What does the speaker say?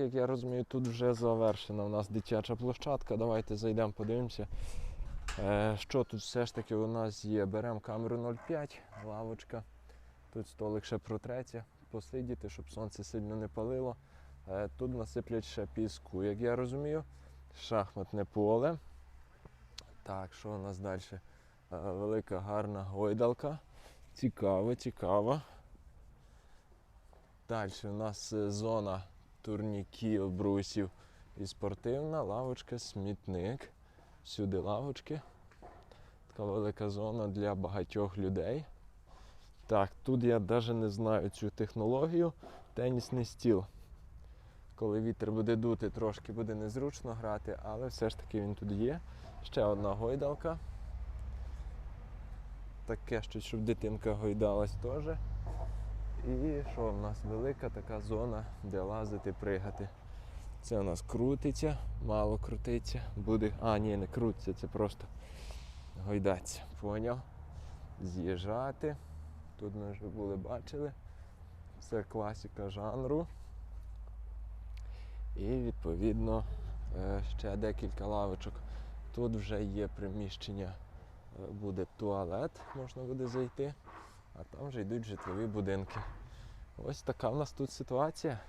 Як я розумію, тут вже завершена у нас дитяча площадка. Давайте зайдемо, подивимося. Е, що тут все ж таки у нас є? Беремо камеру 0,5, лавочка. Тут столик ще протреться, посидіти, щоб сонце сильно не палило. Е, тут насиплять ще піску, як я розумію. Шахматне поле. Так, що у нас далі? Е, велика гарна гойдалка. Цікаво, цікаво. Далі у нас зона турніків, брусів і спортивна, лавочка, смітник. Всюди лавочки. Така велика зона для багатьох людей. Так, тут я навіть не знаю цю технологію. Тенісний стіл. Коли вітер буде дути, трошки буде незручно грати, але все ж таки він тут є. Ще одна гойдалка. Таке щось, щоб дитинка гойдалась теж. І що в нас велика така зона, де лазити, пригати. Це у нас крутиться, мало крутиться. Буде. А, ні, не крутиться, це просто гойдаться. Поняв? З'їжджати. Тут ми вже були бачили. Це класика жанру. І відповідно е, ще декілька лавочок. Тут вже є приміщення, е, буде туалет, можна буде зайти, а там вже йдуть житлові будинки. Ось така в нас тут ситуація.